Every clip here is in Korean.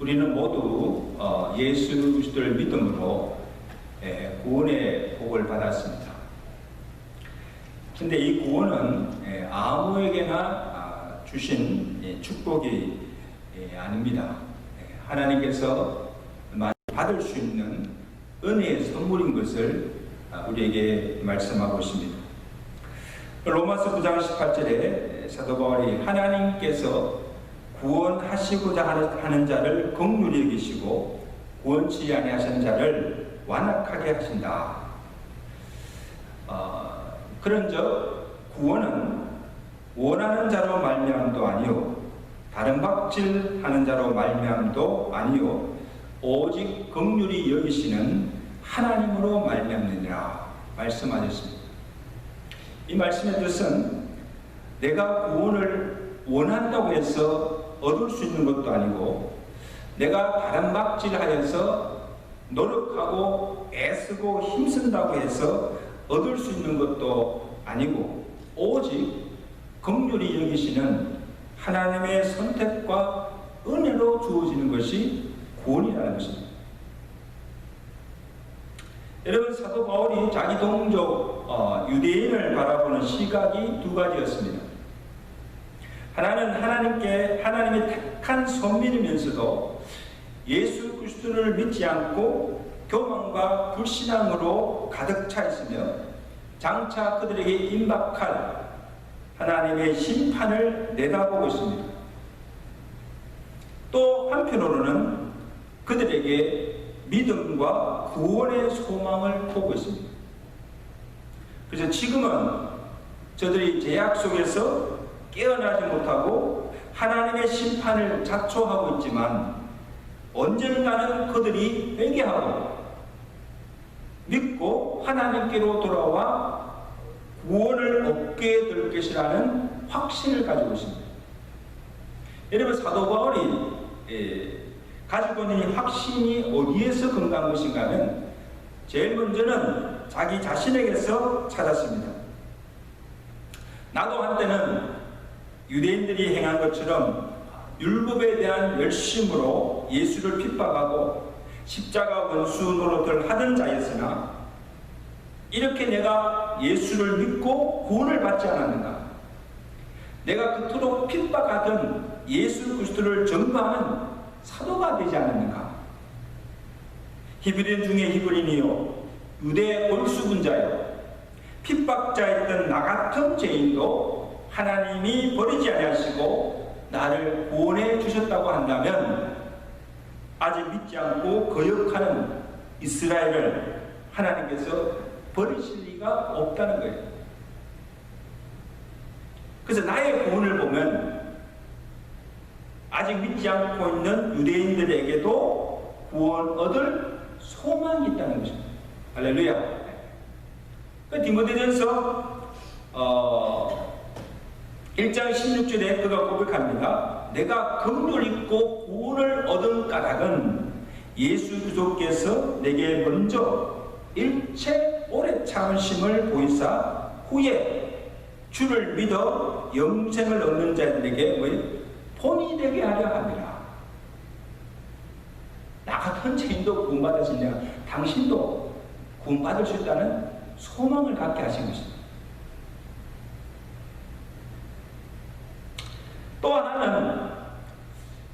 우리는 모두 어, 예수 그리스도를 믿음으로 예, 구원의 복을 받았습니다. 근데 이 구원은 예, 아무에게나 아, 주신 예, 축복이 예, 아닙니다. 예, 하나님께서 받을 수 있는 은혜의 선물인 것을 아, 우리에게 말씀하고 있습니다. 로마서 9장 18절에 사도 바울이 하나님께서 구원하시고자 하는 자를 긍휼히 여기시고 구원치 아니하신 자를 완악하게 하신다. 어, 그런즉 구원은 원하는 자로 말미암도 아니요 다른 박질하는 자로 말미암도 아니요 오직 긍휼히 여기시는 하나님으로 말미암느니라 말씀하셨습니다. 이 말씀의 뜻은 내가 구원을 원한다고 해서 얻을 수 있는 것도 아니고 내가 다른 박질하여서 노력하고 애쓰고 힘쓴다고 해서 얻을 수 있는 것도 아니고 오직 긍휼히 여기시는 하나님의 선택과 은혜로 주어지는 것이 구원이라는 것입니다. 여러분 사도 바울이 자기 동족 어, 유대인을 바라보는 시각이 두 가지였습니다. 하나는 하나님께 하나님의 택한 선민이면서도 예수 그리스도를 믿지 않고 교만과 불신앙으로 가득 차 있으며 장차 그들에게 임박할 하나님의 심판을 내다보고 있습니다. 또 한편으로는 그들에게 믿음과 구원의 소망을 보고 있습니다. 그래서 지금은 저들이 제약 속에서 깨어나지 못하고 하나님의 심판을 자초하고 있지만 언젠가는 그들이 회개하고 믿고 하나님께로 돌아와 구원을 얻게 될 것이라는 확신을 가지고 있습니다. 여러분 사도 바울이 예, 가지고 있는 확신이 어디에서 근거한 것인가 하면 제일 먼저는 자기 자신에게서 찾았습니다. 나도 한때는 유대인들이 행한 것처럼 율법에 대한 열심으로 예수를 핍박하고 십자가 원수 노릇을 하던 자였으나 이렇게 내가 예수를 믿고 구원을 받지 않았는가? 내가 그토록 핍박하던 예수 그리스도를 전파하는 사도가 되지 않았는가? 히브리인 중에 히브리인이요 유대 올수군자요 핍박자였던 나 같은 죄인도 하나님이 버리지 아니하시고 나를 구원해 주셨다고 한다면 아직 믿지 않고 거역하는 이스라엘을 하나님께서 버리실 리가 없다는 거예요. 그래서 나의 구원을 보면 아직 믿지 않고 있는 유대인들에게도 구원 얻을 소망이 있다는 것입니다. 할렐루야. 그 디모데전서 어, 1장 16절에 그가 고백합니다. 내가 긍휼 있고 구원을 얻은 까닭은 예수 그리스도께서 내게 먼저 일체 오래 참으심을 보이사 후에 주를 믿어 영생을 얻는 자들에게 뭐 본이 되게 하려 합니다. 나 같은 죄인도 구원받으시냐 당신도 구원받을 수 있다는 소망을 갖게 하신 것입니다. 또 하나는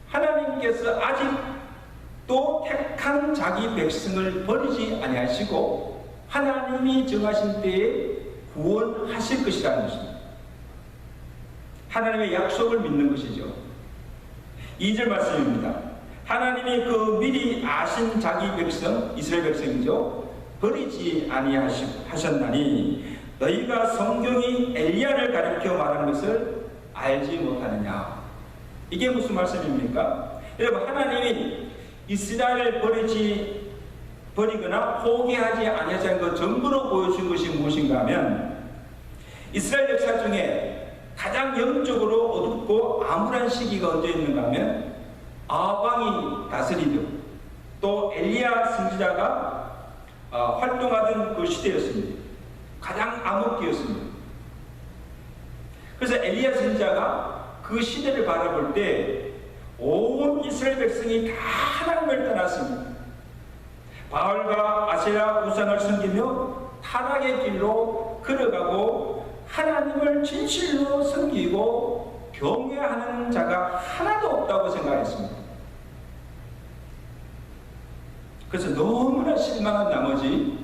하나님께서 아직 또 택한 자기 백성을 버리지 아니하시고 하나님이 정하신 때에 구원하실 것이라는 것입니다. 하나님의 약속을 믿는 것이죠. 2절 말씀입니다. 하나님이 그 미리 아신 자기 백성, 이스라엘 백성이죠. 버리지 아니하셨나니 너희가 성경이 엘리야를 가리켜 말하는 것을 알지 못하느냐. 이게 무슨 말씀입니까? 여러분 하나님이 이스라엘을 버리지 버리거나 포기하지 아니하자는 것 전부로 보여준 것이 무엇인가 하면 이스라엘 역사 중에 가장 영적으로 어둡고 암울한 시기가 언제 있는가 하면 아방이 다스리던 또 엘리야 선지자가 어, 활동하던 그 시대였습니다. 가장 암흑기였습니다. 그래서 엘리야 선지자가 그 시대를 바라볼 때 온 이스라엘 백성이 다 하나님을 떠났습니다. 바알과 아세라 우상을 섬기며 타락의 길로 걸어가고 하나님을 진실로 섬기고 경외하는 자가 하나도 없다고 생각했습니다. 그래서 너무나 실망한 나머지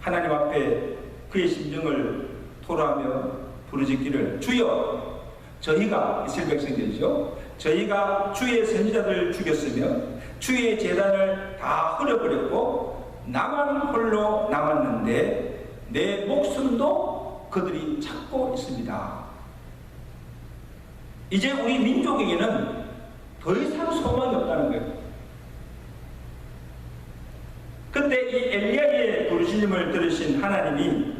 하나님 앞에 그의 심정을 토로하며 부르짖기를 주여 저희가 이스라엘 백성들이죠. 저희가 주의 선지자들을 죽였으며 주의 재단을 다 흘려버렸고 나만 홀로 남았는데 내 목숨도 그들이 찾고 있습니다. 이제 우리 민족에게는 더 이상 소망이 없다는 거예요. 근데 이 엘리야의 부르짖음을 들으신 하나님이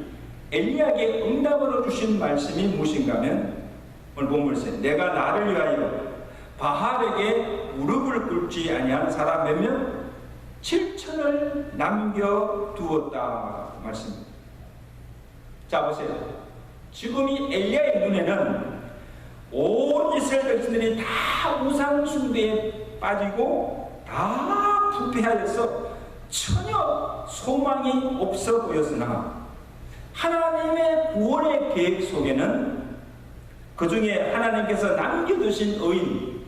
엘리야에게 응답으로 주신 말씀이 무엇인가 하면 오늘 본문에서 내가 나를 위하여 바할에게 무릎을 꿇지 아니한 사람 몇 명? 7천을 남겨두었다 말씀입니다. 자 보세요. 지금 이 엘리야의 눈에는 온 이스라엘 백성들이 다 우상 숭배에 빠지고 다 부패하여서 전혀 소망이 없어 보였으나 하나님의 구원의 계획 속에는 그 중에 하나님께서 남겨두신 의인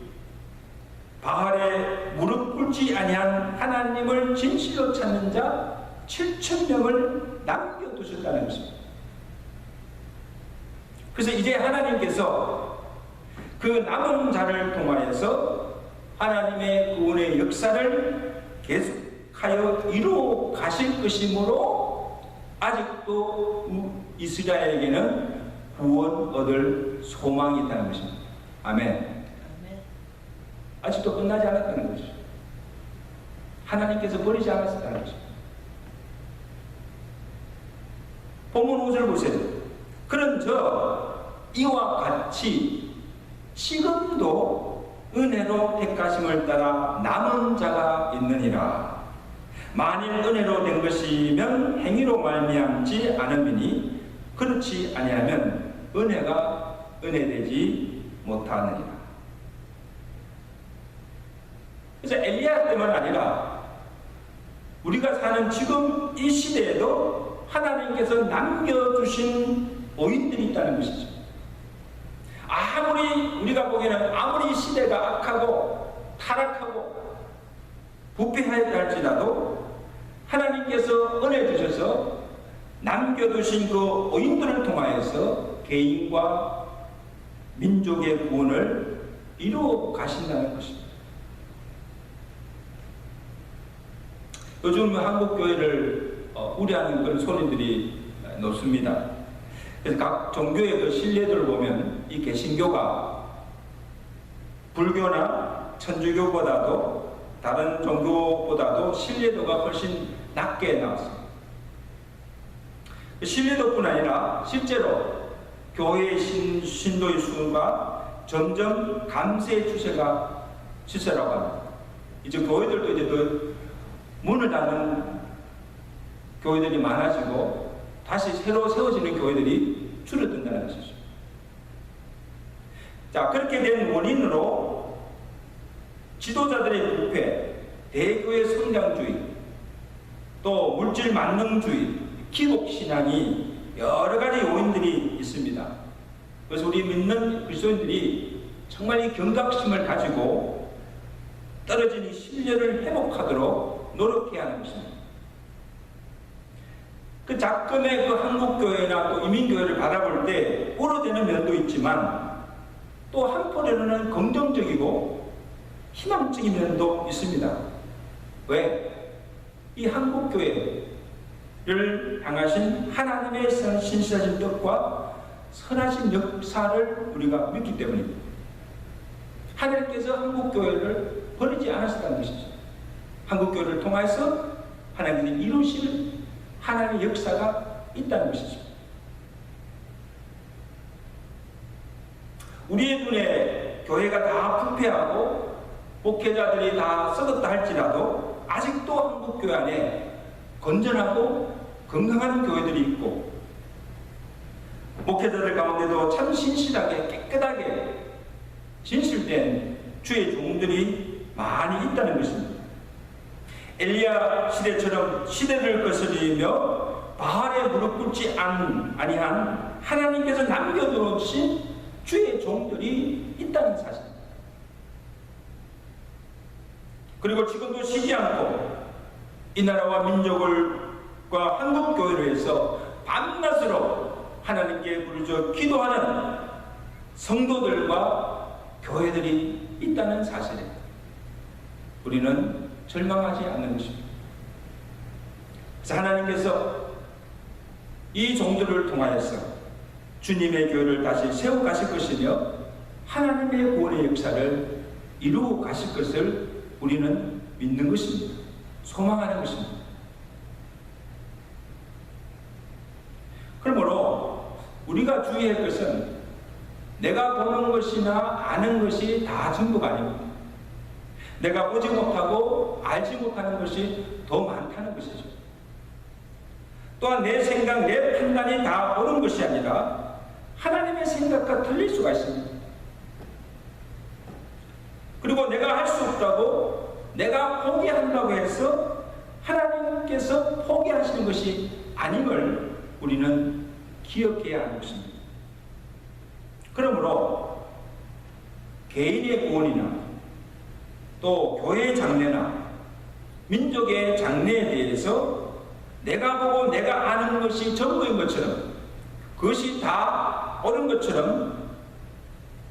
바알에 무릎 꿇지 아니한 하나님을 진실로 찾는 자 7천 명을 남겨두셨다는 것입니다. 그래서 이제 하나님께서 그 남은 자를 통하여서 하나님의 구원의 역사를 계속하여 이루어 가실 것이므로 아직도 이스라엘에게는 구원 얻을 소망이 있다는 것입니다. 아멘. 아직도 끝나지 않았다는 것이죠. 하나님께서 버리지 않았다는 것입니다. 본문 5절 보세요. 그런 저 이와 같이 지금도 은혜로 택하심을 따라 남은 자가 있느니라. 만일 은혜로 된 것이면 행위로 말미암지 않음이니 그렇지 아니하면 은혜가 은혜되지 못하느니라. 그래서 엘리야 때만 아니라 우리가 사는 지금 이 시대에도 하나님께서 남겨주신 오인들이 있다는 것이죠. 아무리 우리가 보기에는 아무리 시대가 악하고 타락하고 부패하였다 할지라도 하나님께서 은혜 주셔서 남겨두신 그 오인들을 통하여서 개인과 민족의 구원을 이루어 가신다는 것입니다. 요즘 한국 교회를 어, 우려하는 그런 소리들이 높습니다. 그래서 각 종교의 그 신뢰들을 보면 이 개신교가 불교나 천주교보다도 다른 종교보다도 신뢰도가 훨씬 낮게 나왔습니다. 신뢰도뿐 아니라 실제로 교회의 신, 신도의 수가 점점 감소의 추세가 추세라고 합니다. 이제 교회들도 이제 더 문을 닫는 교회들이 많아지고 다시 새로 세워지는 교회들이 줄어든다는 것이죠. 자, 그렇게 된 원인으로 지도자들의 부패, 대교의 성장주의, 또 물질 만능주의, 기독신앙이 여러 가지 요인들이 있습니다. 그래서 우리 믿는 그리스도인들이 정말 이 경각심을 가지고 떨어진 이 신뢰를 회복하도록 노력해야 하는 것입니다. 그 작금의 그 한국교회나 또 이민교회를 바라볼 때 우러대는 면도 있지만 또 한편으로는 긍정적이고 희망적인 면도 있습니다. 왜? 이 한국교회를 향하신 하나님의 신실하신 뜻과 선하신 역사를 우리가 믿기 때문입니다. 하나님께서 한국교회를 버리지 않으셨다는 것이죠. 한국교회를 통해서 하나님이 이루실 하나님의 역사가 있다는 것이죠. 우리의 눈에 교회가 다 부패하고 목회자들이 다 썩었다 할지라도 아직도 한국 교회 안에 건전하고 건강한 교회들이 있고 목회자들 가운데도 참 신실하게 깨끗하게 진실된 주의 종들이 많이 있다는 것입니다. 엘리야 시대처럼 시대를 거스리며 바알에 무릎 꿇지 않, 아니한 하나님께서 남겨두신 주의 종들이 있다는 사실입니다. 그리고 지금도 쉬지 않고 이 나라와 민족을과 한국 교회를 위해서 밤낮으로 하나님께 부르짖어 기도하는 성도들과 교회들이 있다는 사실에 우리는 절망하지 않는 것입니다. 그래서 하나님께서 이 종들을 통하여서 주님의 교회를 다시 세워 가실 것이며 하나님의 구원의 역사를 이루어 가실 것을 우리는 믿는 것입니다. 소망하는 것입니다. 그러므로 우리가 주의할 것은 내가 보는 것이나 아는 것이 다 전부가 아닙니다. 내가 보지 못하고 알지 못하는 것이 더 많다는 것이죠. 또한 내 생각, 내 판단이 다 옳은 것이 아니라 하나님의 생각과 틀릴 수가 있습니다. 그리고 내가 할 수 없다고 내가 포기한다고 해서 하나님께서 포기하시는 것이 아님을 우리는 기억해야 하는 것입니다. 그러므로 개인의 구원이나 또 교회의 장래나 민족의 장래에 대해서 내가 보고 내가 아는 것이 전부인 것처럼 그것이 다 옳은 것처럼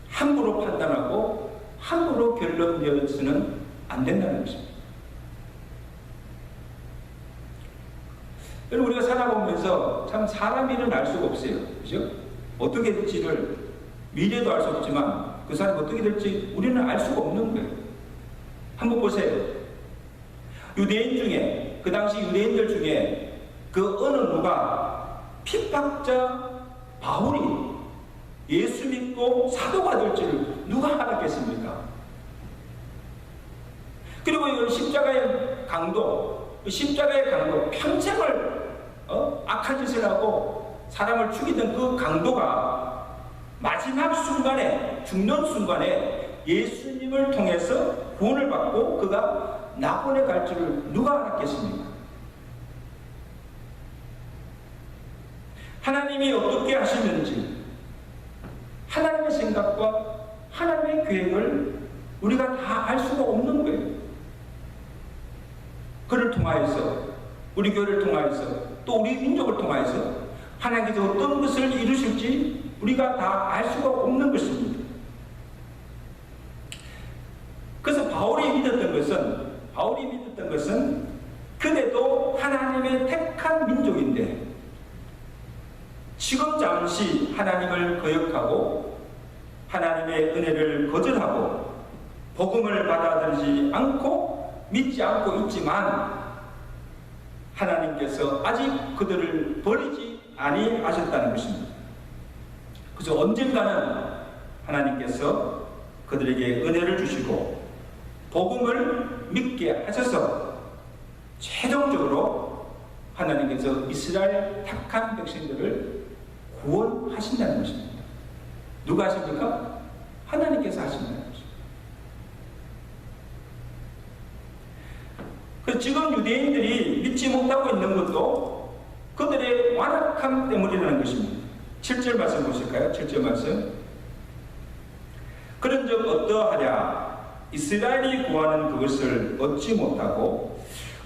함부로 판단하고 함부로 결론 내어서는 안 된다는 것입니다. 여러분 우리가 살아보면서 참 사람 일은 알 수가 없어요. 그죠? 어떻게 될지를 미래도 알 수 없지만 그 사람이 어떻게 될지 우리는 알 수가 없는 거예요. 한번 보세요. 유대인 중에 그 당시 유대인들 중에 그 어느 누가 핍박자 바울이 믿고 사도가 될줄 누가 알았겠습니까? 그리고 이 십자가의 강도, 십자가의 강도, 평생을 어? 악한 짓을 하고 사람을 죽이던 그 강도가 마지막 순간에, 죽는 순간에 예수님을 통해서 구원을 받고 그가 낙원에 갈 줄을 누가 알았겠습니까? 하나님이 어떻게 하시는지, 하나님의 생각과 하나님의 계획을 우리가 다 알 수가 없는 거예요. 그를 통하여서 우리 교회를 통하여서 또 우리 민족을 통하여서 하나님께서 어떤 것을 이루실지 우리가 다 알 수가 없는 것입니다. 그래서 바울이 믿었던 것은 바울이 믿었던 것은 그대도 하나님의 택한 민족인데 지금 잠시 하나님을 거역하고 하나님의 은혜를 거절하고 복음을 받아들이지 않고 믿지 않고 있지만 하나님께서 아직 그들을 버리지 아니하셨다는 것입니다. 그래서 언젠가는 하나님께서 그들에게 은혜를 주시고 복음을 믿게 하셔서 최종적으로 하나님께서 이스라엘 택한 백성들을 구원하신다는 것입니다. 누가 하십니까? 하나님께서 하신다는 것입니다. 그 지금 유대인들이 믿지 못하고 있는 것도 그들의 완악함 때문이라는 것입니다. 7절 말씀 보실까요? 7절 말씀. 그런 적 어떠하랴? 이스라엘이 구하는 그것을 얻지 못하고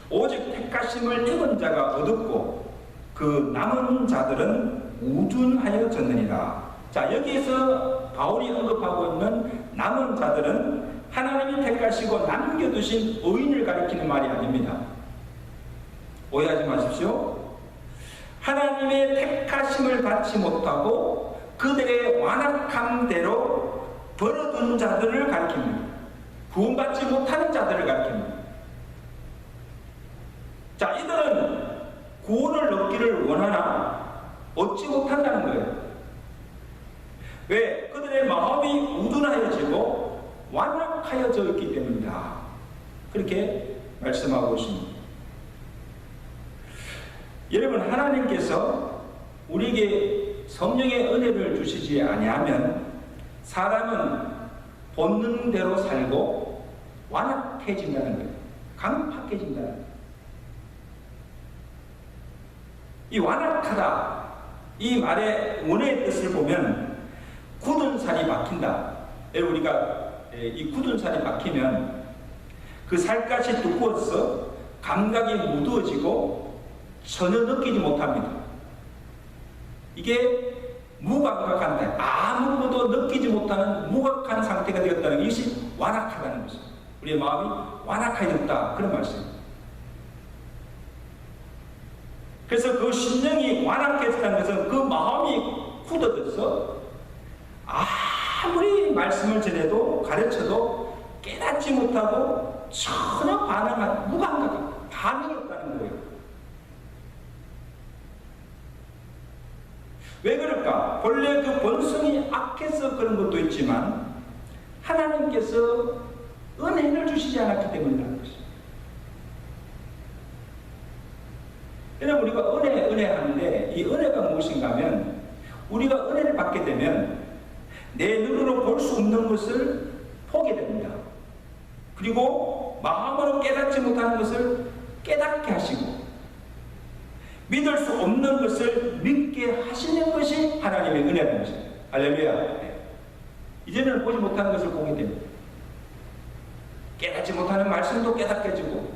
오직 택하심을 입은 자가 얻었고 그 남은 자들은 우둔하여 졌느니라. 자 여기에서 바울이 언급하고 있는 남은 자들은 하나님이 택하시고 남겨두신 의인을 가리키는 말이 아닙니다. 오해하지 마십시오. 하나님의 택하심을 받지 못하고 그들의 완악함대로 벌어둔 자들을 가리킵니다. 구원받지 못하는 자들을 가리킵니다. 자, 이들은 구원을 얻기를 원하나 얻지 못한다는 거예요. 왜? 그들의 마음이 우둔하여지고 완악하여져 있기 때문이다. 그렇게 말씀하고 있습니다. 여러분 하나님께서 우리에게 성령의 은혜를 주시지 아니하면 사람은 본능대로 살고 완악해진다는 거예요. 강팍해진다는 거예요. 이 완악하다 이 말의 원의 뜻을 보면 굳은 살이 박힌다. 우리가 이 굳은 살이 박히면 그 살갗이 두꺼워서 감각이 무더워지고 전혀 느끼지 못합니다. 이게 무감각한다. 아무것도 느끼지 못하는 무각한 상태가 되었다는 것이 완악하다는 것입니다. 우리의 마음이 완악하였다. 그런 말씀입니다. 그래서 그 심령이 완악했다는 것은 그 마음이 굳어져서 아무리 말씀을 전해도 가르쳐도 깨닫지 못하고 전혀 반응한 무감각, 반응이 없다는 거예요. 왜 그럴까? 본래 그 본성이 악해서 그런 것도 있지만 하나님께서 은혜를 주시지 않았기 때문이라는 것입니다. 그럼 우리가 은혜, 은혜 하는데 이 은혜가 무엇인가 하면 우리가 은혜를 받게 되면 내 눈으로 볼 수 없는 것을 보게 됩니다. 그리고 마음으로 깨닫지 못하는 것을 깨닫게 하시고 믿을 수 없는 것을 믿게 하시는 것이 하나님의 은혜라는 것입니다. 할렐루야. 네. 이제는 보지 못하는 것을 보게 됩니다. 깨닫지 못하는 말씀도 깨닫게 해주고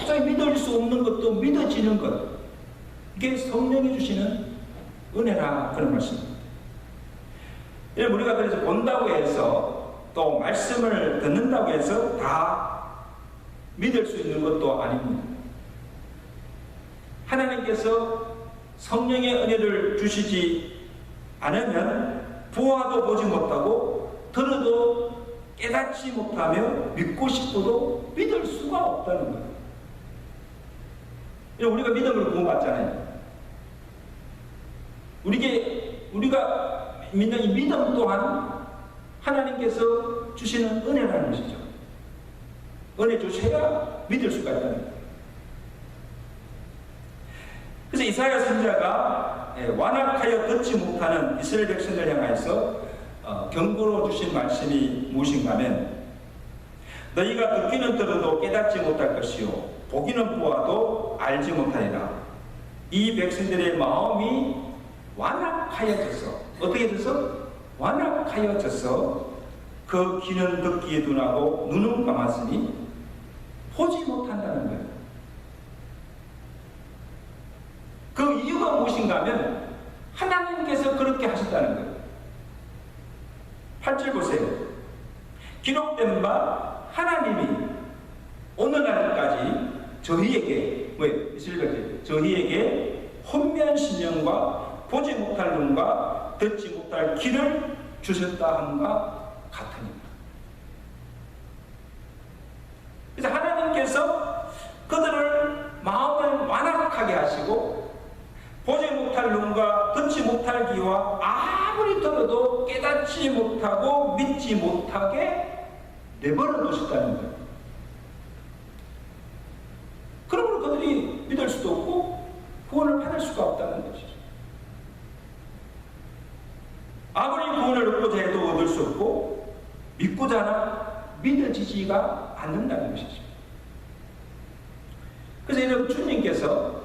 도저히 믿을 수 없는 것도 믿어지는 것. 이게 성령이 주시는 은혜라 그런 말씀입니다. 우리가 그래서 본다고 해서 또 말씀을 듣는다고 해서 다 믿을 수 있는 것도 아닙니다. 하나님께서 성령의 은혜를 주시지 않으면 보아도 보지 못하고 들어도 깨닫지 못하며 믿고 싶어도 믿을 수가 없다는 거예요. 우리가 믿음을 구원받잖아요. 우리게, 우리가 믿는 이 믿음 또한 하나님께서 주시는 은혜라는 것이죠. 은혜 주셔야 믿을 수가 있다는 거예요. 그래서 이사야 선자가 예, 완악하여 듣지 못하는 이스라엘 백성들 향하여서 어, 경고로 주신 말씀이 무엇인가 하면 너희가 듣기는 들어도 깨닫지 못할 것이요 보기는 보아도 알지 못하리라 이 백성들의 마음이 완악하여져서 어떻게 돼서 완악하여져서 그 귀는 듣기에 둔하고 눈은 감았으니 보지 못한다는 거예요. 그 이유가 무엇인가 하면 하나님께서 그렇게 하셨다는 거예요. 8절 보세요. 기록된 바 하나님이 오늘날까지 저희에게 왜 이슬berg 저희에게 혼미한 신령과 보지 못할 눈과 듣지 못할 귀를 주셨다 함과 같으니까. 그래서 하나님께서 그들을 마음을 완악하게 하시고 보지 못할 눈과 듣지 못할 귀와 아무리 들어도 깨닫지 못하고 믿지 못하게 내버려 두셨다는 거예요. 그러므로 그들이 믿을 수도 없고 구원을 받을 수가 없다는 것이죠. 아무리 구원을 얻고자 해도 얻을 수 없고 믿고자 하나 믿어지지가 않는다는 것이죠. 그래서 이런 주님께서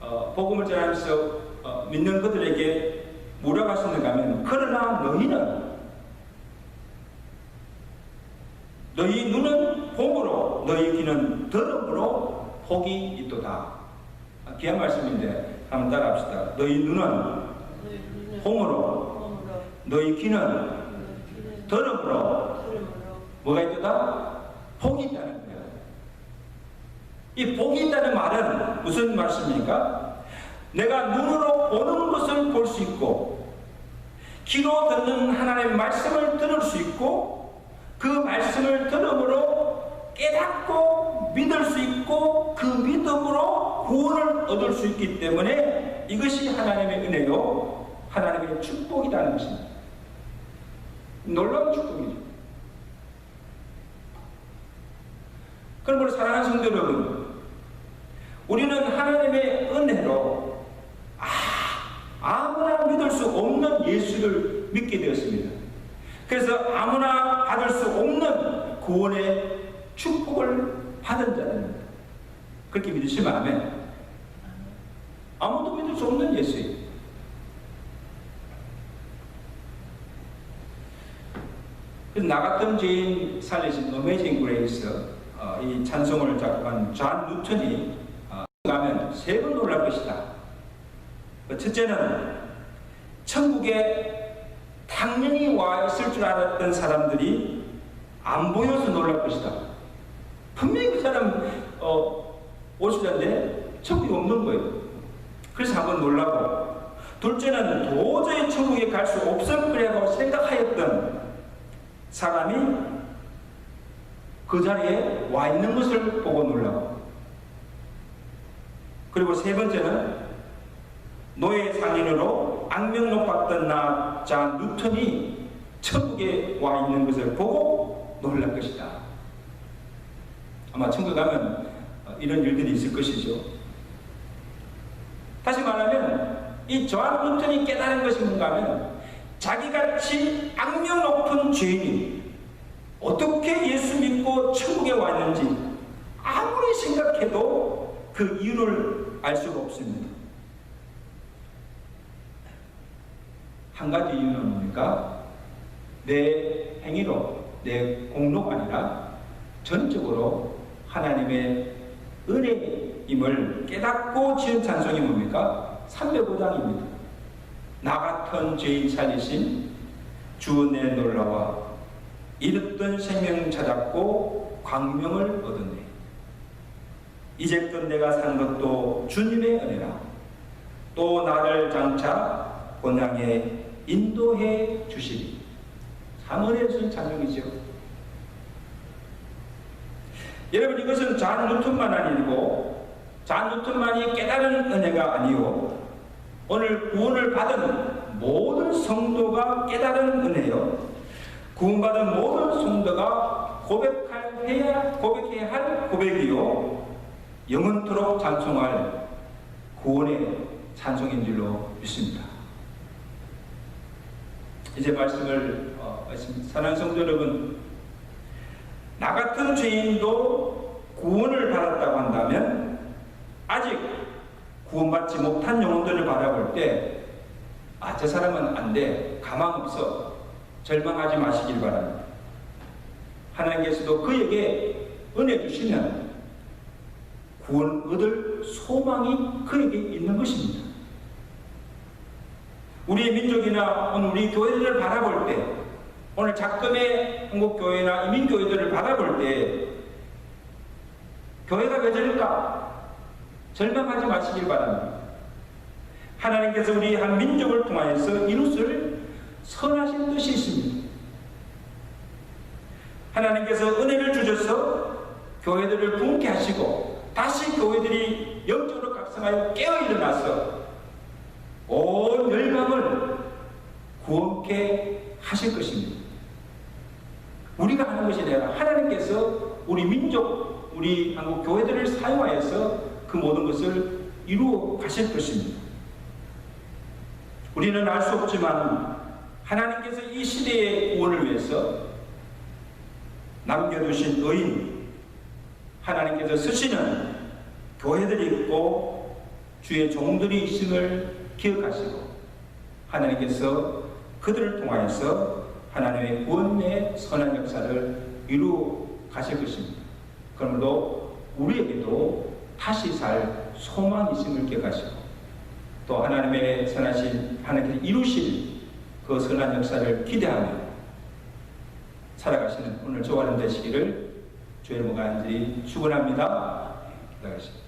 어, 복음을 전하면서 어, 믿는 그들에게 뭐라고 하셨는가 하면 그러나 너희는 복으로 너희 귀는 들음으로 복이 있도다. 아, 귀한 말씀인데 한번 따라합시다. 너희 눈은 홍으로 너희 귀는 들음으로 뭐가 있도다? 복이 있다는 거예요. 이 복이 있다는 말은 무슨 말씀입니까? 내가 눈으로 보는 것을 볼 수 있고 귀로 듣는 하나님의 말씀을 들을 수 있고 그 말씀을 들음으로 깨닫고 믿을 수 있고 그 믿음으로 구원을 얻을 수 있기 때문에 이것이 하나님의 은혜요 하나님의 축복이라는 것입니다. 놀라운 축복이죠. 그러므로 사랑하는 성도 여러분, 우리는 하나님의 은혜로 아, 아무나 믿을 수 없는 예수를 믿게 되었습니다. 그래서 아무나 받을 수 없는 구원의 축복을 받은 자들입니다. 그렇게 믿으시면 아멘. 아무도 믿을 수 없는 예수예요. 나 같은 죄인 살리신 어메이징 그레이스 어, 이 찬송을 작곡한 존 루턴이 어, 가면 세 번 놀랄 것이다. 그 첫째는 천국에 당연히 와 있을 줄 알았던 사람들이 안 보여서 놀랄 것이다. 분명히 그 사람 어, 오시는데 천국이 없는 거예요. 그래서 한번 놀라고 둘째는 도저히 천국에 갈 수 없을 거라고 생각하였던 사람이 그 자리에 와 있는 것을 보고 놀라고 그리고 세 번째는 노예 상인으로 악명 높았던 나 자 뉴턴이 천국에 와 있는 것을 보고 놀랄 것이다. 아마 천국 가면 어, 이런 일들이 있을 것이죠. 다시 말하면 이 조한 뉴턴이 깨달은 것이 뭔가 하면 자기같이 악명 높은 죄인이 어떻게 예수 믿고 천국에 왔는지 아무리 생각해도 그 이유를 알 수가 없습니다. 한 가지 이유는 뭡니까? 내 행위로, 내 공로가 아니라 전적으로 하나님의 은혜임을 깨닫고 지은 찬송이 뭡니까? 305장입니다. 나 같은 죄인 살리신 주내 놀라와 잃었던 생명 찾았고 광명을 얻었네. 이제껏 내가 산 것도 주님의 은혜라. 또 나를 장차 본향에 인도해 주시리. 상언의 순 찬송이죠. 여러분 이것은 잔 루튼만 아니고 잔 루튼만이 깨달은 은혜가 아니요 오늘 구원을 받은 모든 성도가 깨달은 은혜요. 구원받은 모든 성도가 고백할 해야 고백해야 할 고백이요. 영원토록 찬송할 구원의 찬송인 줄로 믿습니다. 이제 말씀을 어, 말씀 사랑하는 성도 여러분, 나 같은 죄인도 구원을 받았다고 한다면 아직 구원받지 못한 영혼들을 바라볼 때, 아, 저 사람은 안 돼. 가망 없어. 절망하지 마시길 바랍니다. 하나님께서도 그에게 은혜 주시면 구원 얻을 소망이 그에게 있는 것입니다. 우리의 민족이나 오늘 우리 교회들을 바라볼 때, 오늘 작금의 한국교회나 이민교회들을 바라볼 때, 교회가 왜 저럴까? 절망하지 마시길 바랍니다. 하나님께서 우리 한 민족을 통하여서 이루실 선하신 뜻이 있습니다. 하나님께서 은혜를 주셔서 교회들을 붕괴 하시고 다시 교회들이 영적으로 각성하여 깨어 일어나서 온 열방을 구원케 하실 것입니다. 우리가 하는 것이 아니라 하나님께서 우리 민족, 우리 한국 교회들을 사용하여서 그 모든 것을 이루어 가실 것입니다. 우리는 알 수 없지만 하나님께서 이 시대의 구원을 위해서 남겨두신 의인, 하나님께서 쓰시는 교회들이 있고 주의 종들이 있음을 기억하시고 하나님께서 그들을 통하여서 하나님의 구원의 선한 역사를 이루어 가실 것입니다. 그러므로 우리에게도 다시 살 소망이 있음을 기억하시고 또 하나님의 선하신 하나님께서 이루실 그 선한 역사를 기대하며 살아가시는 오늘 조가는 되시기를 주의 이름으로 간절히 축원합니다. 기도하겠습니다.